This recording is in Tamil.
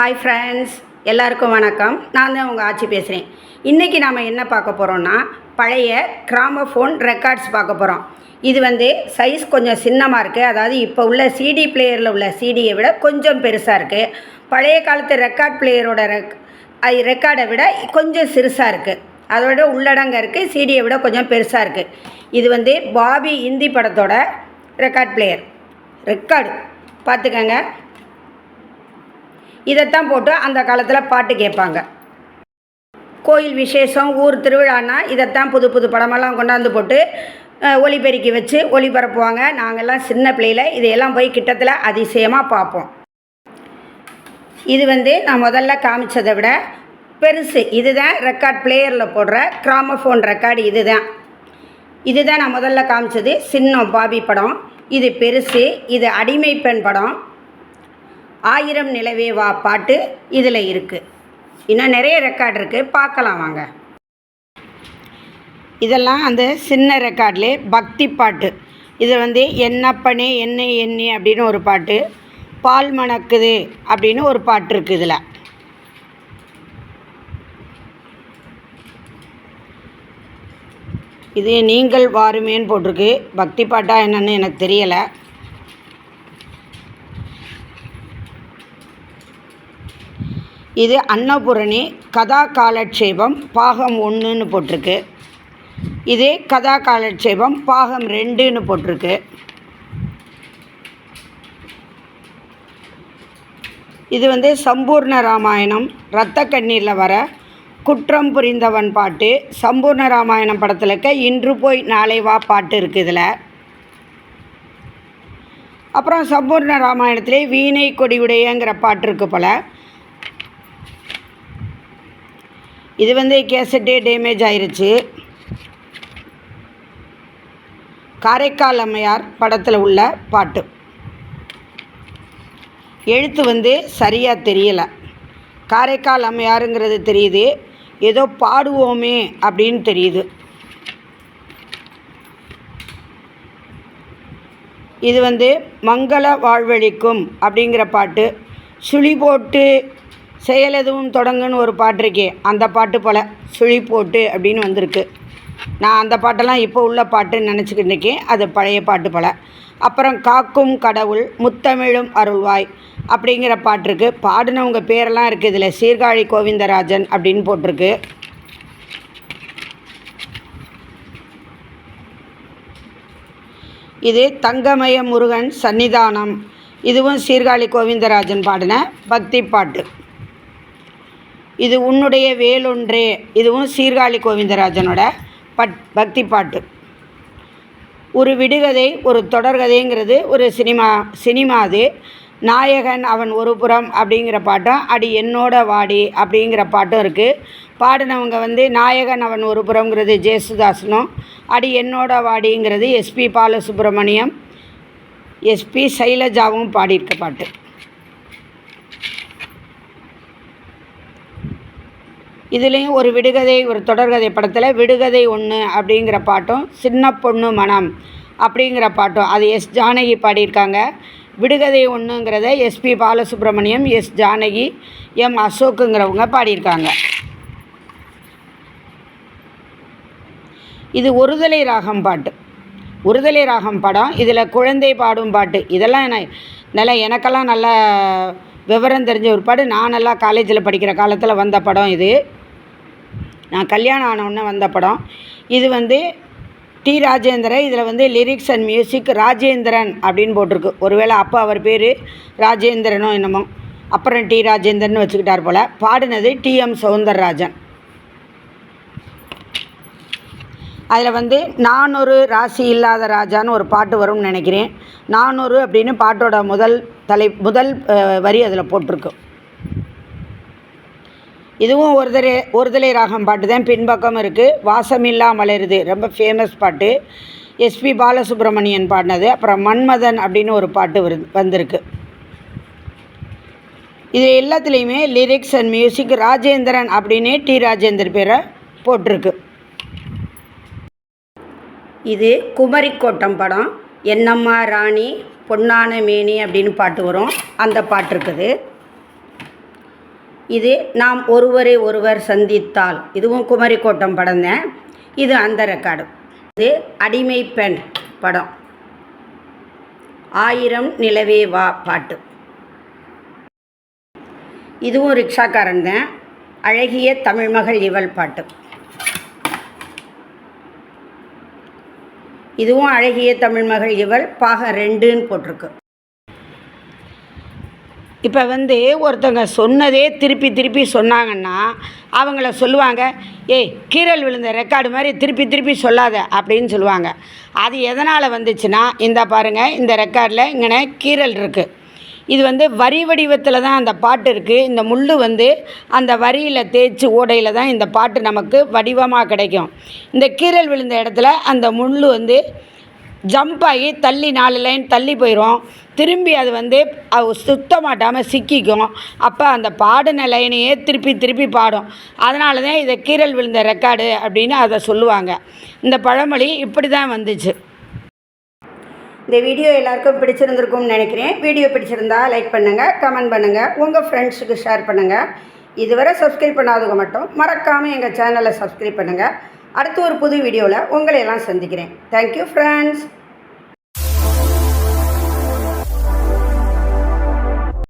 ஹாய் ஃப்ரெண்ட்ஸ் எல்லாருக்கும் வணக்கம். நான் தான் உங்கள் ஆட்சி பேசுகிறேன் இன்றைக்கி நாம் என்ன பார்க்க போகிறோம்னா பழைய கிராமஃபோன் ரெக்கார்ட்ஸ் பார்க்க போகிறோம் இது வந்து சைஸ் கொஞ்சம் சின்னமாக இருக்குது அதாவது இப்போ உள்ள சிடி பிளேயரில் உள்ள சிடியை விட கொஞ்சம் பெருசாக இருக்குது பழைய காலத்து ரெக்கார்ட் பிளேயரோட ரெக் அது ரெக்கார்டை விட கொஞ்சம் சிறுசாக இருக்குது அதோட உள்ளடங்க இருக்குது சிடியை விட கொஞ்சம் பெருசாக இருக்குது இது வந்து பாபி இந்தி படத்தோட ரெக்கார்ட் பிளேயர் ரெக்கார்டு பார்த்துக்கங்க. இதைத்தான் போட்டு அந்த காலத்தில் பாட்டு கேட்பாங்க. கோயில் விசேஷம் ஊர் திருவிழான்னா இதைத்தான் புது புது படமெல்லாம் கொண்டாந்து போட்டு அஹ், ஒலிபெருக்கி வச்சு ஒளிபரப்புவாங்க. நாங்கள்லாம் சின்ன பிள்ளையில் இதையெல்லாம் போய் கிட்டத்தில் அதிசயமாக பார்ப்போம். இது வந்து நான் முதல்ல காமிச்சதை விட பெருசு. இதுதான் ரெக்கார்ட் பிளேயரில் போடுற கிராமஃபோன் ரெக்கார்டு இதுதான். இதுதான் நான் முதல்ல காமிச்சது. சின்னம் பாபி படம். இது பெருசு. இது அடிமை பெண் படம். ஆயிரம் நிலவே வா பாட்டு இதில் இருக்குது இன்னும் நிறைய ரெக்கார்ட் இருக்குது பார்க்கலாம் வாங்க. இதெல்லாம் அந்த சின்ன ரெக்கார்ட்லே பக்தி பாட்டு. இது வந்து என்னப்பனே என்ன எண்ணி அப்படின்னு ஒரு பாட்டு. பால் மணக்குது அப்படின்னு ஒரு பாட்டு இருக்குது இதில். இது நீங்கள் வாருமேன்னு போட்டிருக்கு. பக்தி பாட்டா என்னன்னு எனக்கு தெரியலை. இது அன்னபூரணி கதா காலட்சேபம் பாகம் ஒன்றுன்னு போட்டிருக்கு. இதே கதா காலட்சேபம் பாகம் ரெண்டுன்னு போட்டிருக்கு. இது வந்து சம்பூர்ண ராமாயணம். ரத்த கண்ணீரில் வர குற்றம் புரிந்தவன் பாட்டு. சம்பூர்ண ராமாயணம் படத்தில் இருக்க இன்று போய் நாளை வா பாட்டு இருக்குது இதில். அப்புறம் சம்பூர்ண ராமாயணத்திலே வீணை கொடியுடையங்கிற பாட்டு இருக்கு போல். இது வந்து கேசட்டே டேமேஜ் ஆயிருச்சு. காரைக்கால் அம்மையார் படத்தில் உள்ள பாட்டு. எழுத்து வந்து சரியாக தெரியலை. காரைக்கால் அம்மையாருங்கிறது தெரியுது. ஏதோ பாடுவோமே அப்படின்னு தெரியுது. இது வந்து மங்கள வாழ்வழிக்கும் அப்படிங்கிற பாட்டு. சுழி போட்டு செயல் எதுவும் தொடங்குன்னு ஒரு பாட்டு இருக்கே அந்த பாட்டு போல் சுழி போட்டு அப்படின்னு வந்திருக்கு. நான் அந்த பாட்டெல்லாம் இப்போ உள்ள பாட்டுன்னு நினச்சிக்கிட்டு இருக்கேன். அது பழைய பாட்டு போல். அப்புறம் காக்கும் கடவுள் முத்தமிழும் அருள்வாய் அப்படிங்கிற பாட்டு இருக்குது பாடினவங்க பேரெல்லாம் இருக்குது இதில். சீர்காழி கோவிந்தராஜன் அப்படின்னு போட்டிருக்கு. இது தங்கமய முருகன் சன்னிதானம். இதுவும் சீர்காழி கோவிந்தராஜன் பாடின பக்தி பாட்டு. இது உன்னுடைய வேலொன்றே. இதுவும் சீர்காழி கோவிந்தராஜனோட பட் பக்தி பாட்டு. ஒரு விடுகதை ஒரு தொடர்கதைங்கிறது ஒரு சினிமா சினிமா அது. நாயகன் அவன் ஒரு புறம் அப்படிங்கிற பாட்டும் அடி என்னோட வாடி அப்படிங்கிற பாட்டும் இருக்குது பாடினவங்க வந்து நாயகன் அவன் ஒரு புறங்கிறது ஜேசுதாசனும் அடி என்னோட வாடிங்கிறது S P Balasubrahmanyam S P சைலஜாவும் பாடியிருக்க பாட்டு. இதுலேயும் ஒரு விடுகதை ஒரு தொடர்கதை படத்தில் விடுகதை ஒன்று அப்படிங்கிற பாட்டும் சின்ன பொண்ணு மனம் அப்படிங்கிற பாட்டும். அது எஸ் ஜானகி பாடியிருக்காங்க. விடுகதை ஒன்றுங்கிறத S P Balasubrahmanyam S Janaki M அசோக்குங்கிறவங்க பாடியிருக்காங்க. இது ஒருதலை ராகம் பாட்டு. ஒருதலை ராகம் படம். இதில் குழந்தை பாடும் பாட்டு. இதெல்லாம் என்ன நல்லா எனக்கெல்லாம் நல்ல விவரம் தெரிஞ்ச ஒரு பாடு நான் நல்லா காலேஜில் படிக்கிற காலத்தில் வந்த படம் இது. நான் கல்யாணம் ஆனவுடனே வந்த படம். இது வந்து டி ராஜேந்திரன் இதில் வந்து லிரிக்ஸ் அண்ட் மியூசிக் ராஜேந்திரன் அப்படின்னு போட்டிருக்கு. ஒருவேளை அப்போ அவர் பேர் ராஜேந்திரனோ என்னமோ. அப்புறம் டி ராஜேந்திரன் வச்சுக்கிட்டார் போல். பாடினது டிஎம் சவுந்தரராஜன். அதில் வந்து நானொரு ராசி இல்லாத ராஜான்னு ஒரு பாட்டு வரும்னு நினைக்கிறேன். நானூறு அப்படின்னு பாட்டோட முதல் தலை முதல் வரி அதில் போட்டிருக்கு. இதுவும் ஒருதலை ஒருதலை ராகம் பாட்டு தான். பின்பக்கம் இருக்குது வாசமில்லா மலருது ரொம்ப ஃபேமஸ் பாட்டு. எஸ்பி பாலசுப்ரமணியன் பாடினது. அப்புறம் மன்மதன் அப்படின்னு ஒரு பாட்டு வரு வந்திருக்கு. இது எல்லாத்துலேயுமே லிரிக்ஸ் அண்ட் மியூசிக் ராஜேந்திரன் அப்படின்னே டி ராஜேந்தர் பேரை போட்டிருக்கு. இது குமரிக்கோட்டம் படம். என்னம்மா ராணி பொன்னான மேனி அப்படின்னு பாட்டு வரும். அந்த பாட்டு இருக்குது. இது நாம் ஒருவரை ஒருவர் சந்தித்தால் இதுவும் குமரி கோட்டம் படம் தான். இது அந்த ரெக்கார்டு. இது அடிமை பெண் படம். ஆயிரம் நிலவே வா பாட்டு. இதுவும் ரிக்ஷாக்காரன் தான். அழகிய தமிழ்மகள் இவள் பாட்டு. இதுவும் அழகிய தமிழ்மகள் இவள் பாகம் ரெண்டுன்னு போட்டிருக்கு. இப்போ வந்து ஒருத்தவங்க சொன்னதே திருப்பி திருப்பி சொன்னாங்கன்னா அவங்கள சொல்லுவாங்க ஏய் கீரல் விழுந்த ரெக்கார்டு மாதிரி திருப்பி திருப்பி சொல்லாத அப்படின்னு சொல்லுவாங்க. அது எதனால் வந்துச்சுன்னா இந்த பாருங்கள் இந்த ரெக்கார்டில் இங்கே கீரல் இருக்குது இது வந்து வரி வடிவத்தில் தான் அந்த பாட்டு இருக்குது இந்த முள் வந்து அந்த வரியில் தேய்ச்சி ஓடையில் தான் இந்த பாட்டு நமக்கு வடிவமாக கிடைக்கும். இந்த கீரல் விழுந்த இடத்துல அந்த முள் வந்து ஜம்ப் ஆகி தள்ளி நாலு லைன் தள்ளி போயிடும் திரும்பி அது வந்து அது சுத்த மாட்டாமல் சிக்கிக்கும். அப்போ அந்த பாடின லைனையே திருப்பி திருப்பி பாடும். அதனால தான் இதை கீரல் விழுந்த ரெக்கார்டு அப்படின்னு அதை சொல்லுவாங்க. இந்த பழமொழி இப்படி தான் வந்துச்சு. இந்த வீடியோ எல்லாருக்கும் பிடிச்சிருந்துருக்கும்னு நினைக்கிறேன். வீடியோ பிடிச்சிருந்தா லைக் பண்ணுங்கள் கமெண்ட் பண்ணுங்கள் உங்கள் ஃப்ரெண்ட்ஸுக்கு ஷேர் பண்ணுங்கள் இதுவரை சப்ஸ்கிரைப் பண்ணாதவங்க மட்டும் மறக்காமல் எங்கள் சேனலை சப்ஸ்கிரைப் பண்ணுங்கள் அடுத்து ஒரு புது வீடியோவில் உங்களை எல்லாம் சந்திக்கிறேன் தேங்க்யூ ஃப்ரெண்ட்ஸ்